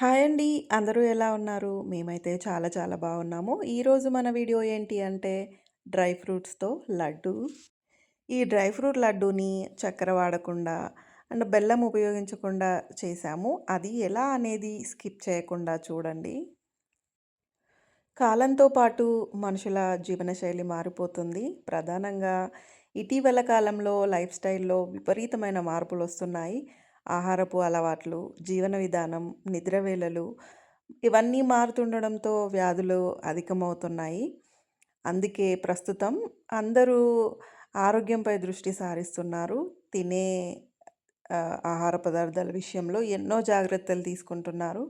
Hi అండి. అందరూ ఎలా ఉన్నారు? మేమైతే చాలా చాలా బాగున్నాము. ఈరోజు మన వీడియో ఏంటి అంటే డ్రై ఫ్రూట్స్తో లడ్డు. ఈ డ్రై ఫ్రూట్ లడ్డూని చక్కెర వాడకుండా అండ్ బెల్లం ఉపయోగించకుండా చేశాము. అది ఎలా అనేది స్కిప్ చేయకుండా చూడండి. కాలంతో పాటు మనుషుల జీవనశైలి మారిపోతుంది. ప్రధానంగా ఇటీవల కాలంలో లైఫ్ స్టైల్లో విపరీతమైన మార్పులు వస్తున్నాయి ఆహారపు అలవాట్లు జీవన విధానం నిద్రవేళలు ఇవన్నీ మారుతుండడంతో వ్యాధులు అధికమవుతున్నాయి. అందుకే ప్రస్తుతం అందరూ ఆరోగ్యంపై దృష్టి సారిస్తున్నారు. తినే ఆహార పదార్థాల విషయంలో ఎన్నో జాగ్రత్తలు తీసుకుంటున్నారు.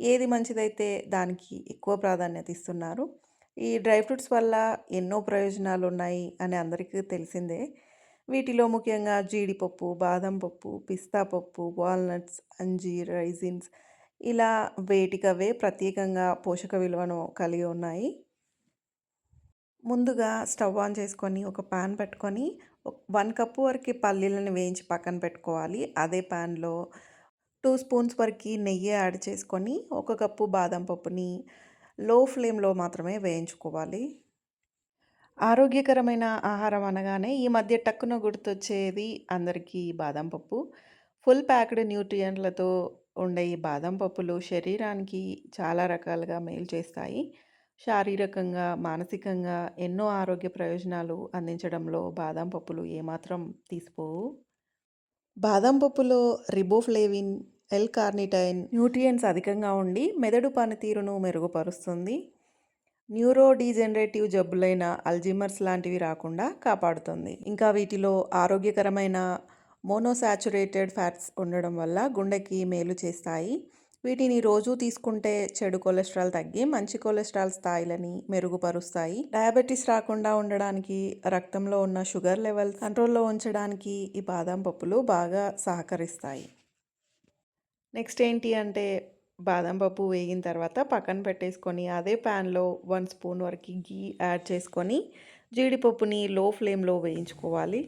ఏది మంచిదైతే దానికి ఎక్కువ ప్రాధాన్యత ఇస్తున్నారు. ఈ డ్రై ఫ్రూట్స్ వల్ల ఎన్నో ప్రయోజనాలు ఉన్నాయి అని అందరికీ తెలిసిందే. వీటిలో ముఖ్యంగా జీడిపప్పు బాదం పప్పు పిస్తా పప్పు వాల్నట్స్ అంజీర్ రైజిన్స్ ఇలా వేటికవే ప్రత్యేకంగా పోషక విలువను కలిగి ఉన్నాయి. ముందుగా స్టవ్ ఆన్ చేసుకొని ఒక పాన్ పెట్టుకొని వన్ కప్పు వరకు పల్లీలను వేయించి పక్కన పెట్టుకోవాలి. అదే పాన్లో టూ స్పూన్స్ వరకు నెయ్యి యాడ్ చేసుకొని ఒక కప్పు బాదం పప్పుని లో ఫ్లేమ్లో మాత్రమే వేయించుకోవాలి. ఆరోగ్యకరమైన ఆహారం అనగానే ఈ మధ్య టక్కున గుర్తొచ్చేది అందరికీ బాదం పప్పు. ఫుల్ ప్యాక్డ్ న్యూట్రియంట్లతో ఉండే ఈ బాదం పప్పులు శరీరానికి చాలా రకాలుగా మేలు చేస్తాయి. శారీరకంగా మానసికంగా ఎన్నో ఆరోగ్య ప్రయోజనాలు అందించడంలో బాదం పప్పులు ఏమాత్రం తీసిపోవు. బాదం పప్పులో రిబోఫ్లేవిన్ ఎల్ కార్నిటైన్ న్యూట్రియంట్స్ అధికంగా ఉండి మెదడు పనితీరును మెరుగుపరుస్తుంది. న్యూరోడీజెనరేటివ్ జబ్బులైన అల్జీమర్స్ లాంటివి రాకుండా కాపాడుతుంది. ఇంకా వీటిలో ఆరోగ్యకరమైన మోనోసాచురేటెడ్ ఫ్యాట్స్ ఉండడం వల్ల గుండెకి మేలు చేస్తాయి. వీటిని రోజు తీసుకుంటే చెడు కొలెస్ట్రాల్ తగ్గి మంచి కొలెస్ట్రాల్ స్థాయిలని మెరుగుపరుస్తాయి. డయాబెటీస్ రాకుండా ఉండడానికి రక్తంలో ఉన్న షుగర్ లెవెల్ కంట్రోల్లో ఉంచడానికి ఈ బాదం పప్పులు బాగా సహకరిస్తాయి. నెక్స్ట్ ఏంటి అంటే బాదం పప్పు వేగిన తర్వాత పక్కన పెట్టేసుకొని అదే ప్యాన్లో వన్ స్పూన్ వరకు గీ యాడ్ చేసుకొని జీడిపప్పుని లో ఫ్లేమ్లో వేయించుకోవాలి.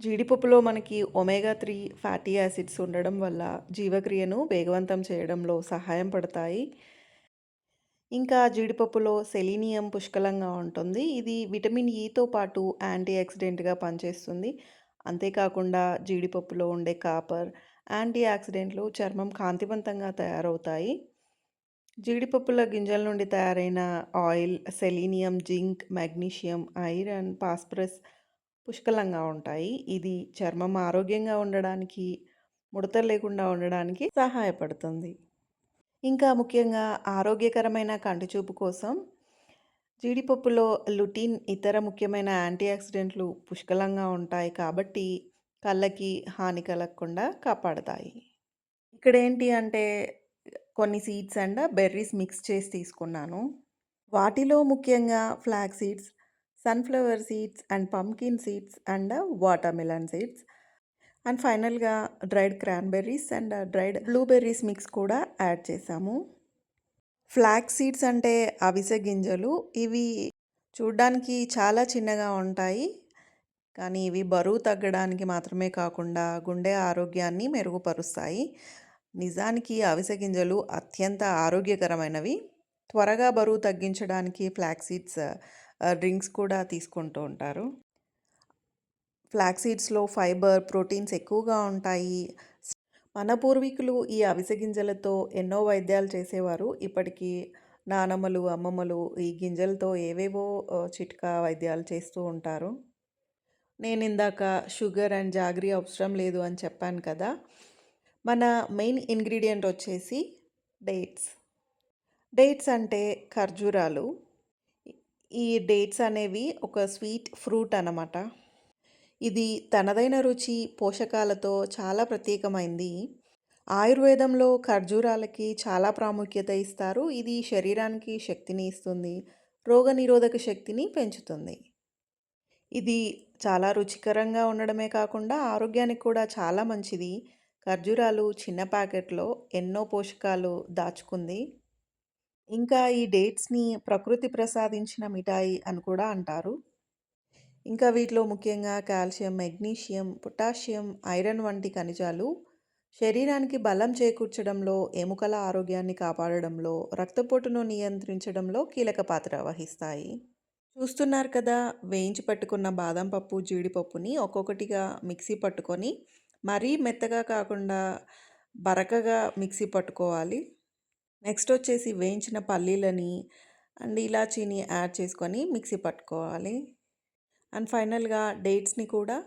జీడిపప్పులో మనకి ఒమేగా త్రీ ఫ్యాటీ యాసిడ్స్ ఉండడం వల్ల జీవక్రియను వేగవంతం చేయడంలో సహాయం పడతాయి. ఇంకా జీడిపప్పులో సెలీనియం పుష్కలంగా ఉంటుంది. ఇది విటమిన్ e ఈతో పాటు యాంటీ ఆక్సిడెంట్గా పనిచేస్తుంది. అంతేకాకుండా జీడిపప్పులో ఉండే కాపర్ యాంటీ ఆక్సిడెంట్లు చర్మం కాంతివంతంగా తయారవుతాయి. జీడిపప్పుల గింజల నుండి తయారైన oil selenium zinc magnesium iron phosphorus పుష్కలంగా ఉంటాయి. ఇది చర్మం ఆరోగ్యంగా ఉండడానికి ముడత లేకుండా ఉండడానికి సహాయపడుతుంది. ఇంకా ముఖ్యంగా ఆరోగ్యకరమైన కంటిచూపు కోసం జీడిపప్పులో లుటిన్ ఇతర ముఖ్యమైన యాంటీ ఆక్సిడెంట్లు పుష్కలంగా ఉంటాయి. కాబట్టి కళ్ళకి హాని కలగకుండా కాపాడతాయి. ఇక్కడ ఏంటి అంటే కొన్ని సీడ్స్ అండ్ బెర్రీస్ మిక్స్ చేసి తీసుకున్నాను. వాటిలో ముఖ్యంగా flax seeds sunflower seeds and pumpkin seeds and watermelon seeds. And ఫైనల్గా dried cranberries and dried blueberries mix కూడా యాడ్ చేసాము ఫ్లాగ్ సీడ్స్ అంటే అవిసె గింజలు. ఇవి చూడ్డానికి చాలా చిన్నగా ఉంటాయి. కానీ ఇవి బరువు తగ్గడానికి మాత్రమే కాకుండా గుండె ఆరోగ్యాన్ని మెరుగుపరుస్తాయి. నిజానికి అవిసె గింజలు అత్యంత ఆరోగ్యకరమైనవి. త్వరగా బరువు తగ్గించడానికి ఫ్లాక్ సీడ్స్ డ్రింక్స్ కూడా తీసుకుంటూ ఉంటారు. ఫ్లాక్ సీడ్స్లో ఫైబర్ ప్రోటీన్స్ ఎక్కువగా ఉంటాయి. మన పూర్వీకులు ఈ అవిసె గింజలతో ఎన్నో వైద్యాలు చేసేవారు. ఇప్పటికీ నానమ్మలు అమ్మమ్మలు ఈ గింజలతో ఏవేవో చిట్కా వైద్యాలు చేస్తూ ఉంటారు. నేను ఇందాక షుగర్ అండ్ జాగ్రీ అవసరం లేదు అని చెప్పాను కదా మన మెయిన్ ఇంగ్రీడియంట్ వచ్చేసి డేట్స్. డేట్స్ అంటే ఖర్జూరాలు. ఈ డేట్స్ అనేవి ఒక స్వీట్ ఫ్రూట్ అన్నమాట. ఇది తనదైన రుచి పోషకాలతో చాలా ప్రత్యేకమైంది. ఆయుర్వేదంలో ఖర్జూరాలకి చాలా ప్రాముఖ్యత ఇస్తారు. ఇది శరీరానికి శక్తిని ఇస్తుంది. రోగనిరోధక శక్తిని పెంచుతుంది. ఇది చాలా రుచికరంగా ఉండడమే కాకుండా ఆరోగ్యానికి కూడా చాలా మంచిది. ఖర్జూరాలు చిన్న ప్యాకెట్లో ఎన్నో పోషకాలు దాచుకుంది. ఇంకా ఈ డేట్స్ని ప్రకృతి ప్రసాదించిన మిఠాయి అని కూడా అంటారు. ఇంకా వీటిలో ముఖ్యంగా కాల్షియం మెగ్నీషియం పొటాషియం ఐరన్ వంటి ఖనిజాలు శరీరానికి బలం చేకూర్చడంలో, ఎముకల ఆరోగ్యాన్ని కాపాడడంలో, రక్తపోటును నియంత్రించడంలో కీలక పాత్ర వహిస్తాయి. చూస్తున్నారు కదా! వేయించి పట్టుకున్న బాదం పప్పు, జీడిపప్పుని ఒక్కొక్కటిగా మిక్సీ పట్టుకొని, మరీ మెత్తగా కాకుండా బరకగా మిక్సీ పట్టుకోవాలి. నెక్స్ట్ వచ్చేసి వేయించిన పల్లీలని అండ్ ఇలాచీని యాడ్ చేసుకొని మిక్సీ పట్టుకోవాలి. అండ్ ఫైనల్‌గా డేట్స్‌ని కూడా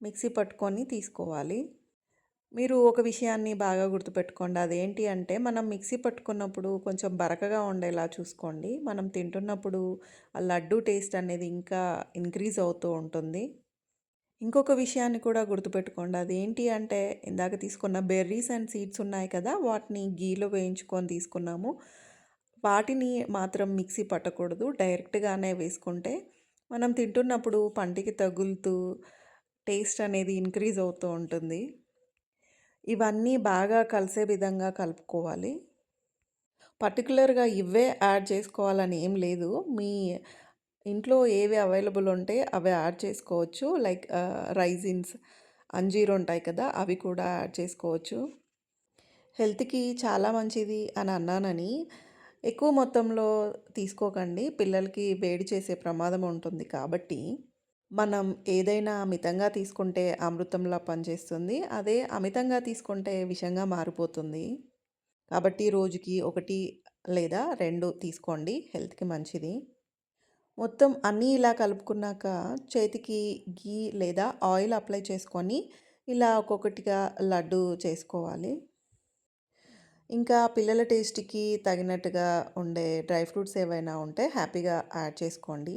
మిక్సీ పట్టుకొని తీసుకోవాలి. మీరు ఒక విషయాన్ని బాగా గుర్తుపెట్టుకోండి. అదేంటి అంటే మనం మిక్సీ పట్టుకున్నప్పుడు కొంచెం బరకగా ఉండేలా చూసుకోండి. మనం తింటున్నప్పుడు ఆ లడ్డు టేస్ట్ అనేది ఇంకా ఇంక్రీజ్ అవుతూ ఉంటుంది. ఇంకొక విషయాన్ని కూడా గుర్తుపెట్టుకోండి. అదేంటి అంటే ఇందాక తీసుకున్న బెర్రీస్ అండ్ సీడ్స్ ఉన్నాయి కదా! వాటిని గీలో వేయించుకొని తీసుకున్నాము. వాటిని మాత్రం మిక్సీ పట్టకూడదు. డైరెక్ట్‌గానే వేసుకుంటే మనం తింటున్నప్పుడు పంటికి తగులుతూ టేస్ట్ అనేది ఇంక్రీజ్ అవుతూ ఉంటుంది. ఇవన్నీ బాగా కలిసే విధంగా కలుపుకోవాలి. పర్టికులర్గా ఇవే యాడ్ చేసుకోవాలని ఏం లేదు. మీ ఇంట్లో ఏవి అవైలబుల్ ఉంటే అవి యాడ్ చేసుకోవచ్చు. లైక్ రైజిన్స్, అంజీర్ ఉంటాయి కదా! అవి కూడా యాడ్ చేసుకోవచ్చు. హెల్త్‌కి చాలా మంచిది అని అన్నానని ఎక్కువ మొత్తంలో తీసుకోకండి. పిల్లలకి వేడి చేసే ప్రమాదం ఉంటుంది కాబట్టి, మనం ఏదైనా మితంగా తీసుకుంటే అమృతంలా పనిచేస్తుంది. అదే అమితంగా తీసుకుంటే విషంగా మారిపోతుంది. కాబట్టి రోజుకి ఒకటి లేదా రెండు తీసుకోండి. హెల్త్‌కి మంచిది. మొత్తం అన్నీ ఇలా కలుపుకున్నాక చేతికి ఘీ లేదా ఆయిల్ అప్లై చేసుకొని ఇలా ఒక్కొక్కటిగా లడ్డు చేసుకోవాలి. ఇంకా పిల్లల టేస్ట్‌కి తగినట్టుగా ఉండే డ్రై ఫ్రూట్స్ ఏవైనా ఉంటే హ్యాపీగా యాడ్ చేసుకోండి.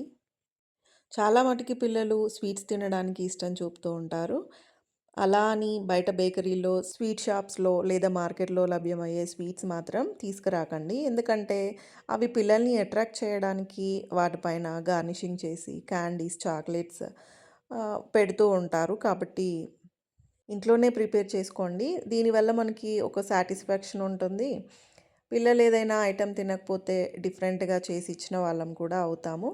చాలా మటుకి పిల్లలు స్వీట్స్ తినడానికి ఇష్టం చూపుతూ ఉంటారు. అలా అని బయట బేకరీలో, స్వీట్ షాప్స్‌లో లేదా మార్కెట్‌లో లభ్యమయ్యే స్వీట్స్ మాత్రం తీసుకురాకండి. ఎందుకంటే అవి పిల్లల్ని అట్రాక్ట్ చేయడానికి వాటిపైన గార్నిషింగ్ చేసి క్యాండీస్, చాక్లెట్స్ పెడుతూ ఉంటారు. కాబట్టి ఇంట్లోనే ప్రిపేర్ చేసుకోండి. దీనివల్ల మనకి ఒక సాటిస్ఫాక్షన్ ఉంటుంది. పిల్లలు ఏదైనా ఐటెమ్ తినకపోతే డిఫరెంట్‌గా చేసి ఇచ్చిన వాళ్ళం కూడా అవుతాము.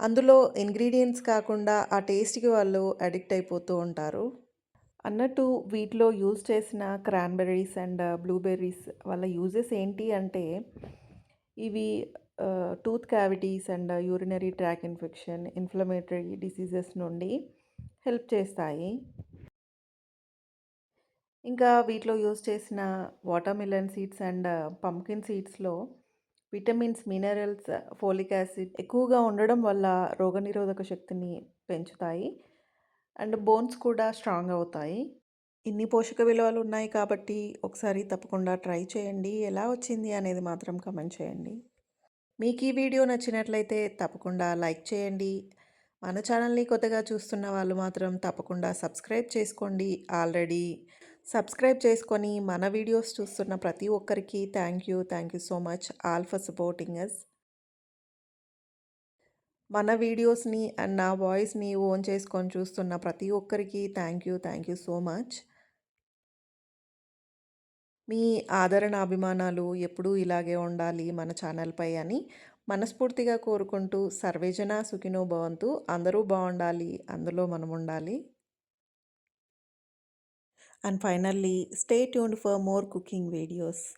అందులో ఇంగ్రీడియంట్స్ కాకుండా ఆ టేస్ట్‌కి వాళ్ళు అడిక్ట్ అయిపోతూ ఉంటారు. అన్నట్టు వీటిలో యూజ్ చేసిన క్రాన్‌బెర్రీస్ అండ్ బ్లూబెర్రీస్ వల్ల యూజెస్ ఏంటి అంటే ఇవి tooth cavities and urinary tract infection, inflammatory diseases నుండి హెల్ప్ చేస్తాయి. ఇంకా వీటిలో యూజ్ చేసిన వాటర్‌మిలన్ సీడ్స్ అండ్ పంకిన్ సీడ్స్‌లో విటమిన్స్, మినరల్స్, ఫోలిక్ యాసిడ్ ఎక్కువగా ఉండడం వల్ల రోగనిరోధక శక్తిని పెంచుతాయి. అండ్ బోన్స్ కూడా స్ట్రాంగ్ అవుతాయి. ఇన్ని పోషక విలువలు ఉన్నాయి కాబట్టి ఒకసారి తప్పకుండా ట్రై చేయండి. ఎలా వచ్చింది అనేది మాత్రం కమెంట్ చేయండి. మీకు ఈ వీడియో నచ్చినట్లయితే తప్పకుండా లైక్ చేయండి. మన ఛానల్‌ని కొత్తగా చూస్తున్న వాళ్ళు మాత్రం తప్పకుండా సబ్స్క్రైబ్ చేసుకోండి. ఆల్రెడీ సబ్స్క్రైబ్ చేసుకొని మన వీడియోస్ చూస్తున్న ప్రతి ఒక్కరికి thank you. Thank you so much all for supporting us. మన వీడియోస్‌ని అండ్ నా వాయిస్‌ని ఓన్ చేసుకొని చూస్తున్న ప్రతి ఒక్కరికి thank you. Thank you so much. మీ ఆదరణ, అభిమానాలు ఎప్పుడూ ఇలాగే ఉండాలి మన ఛానల్‌పై అని మనస్ఫూర్తిగా కోరుకుంటూ సర్వేజన సుఖినో భవంతు. అందరూ బాగుండాలి అందులో మనం ఉండాలి. And finally, stay tuned for more cooking videos.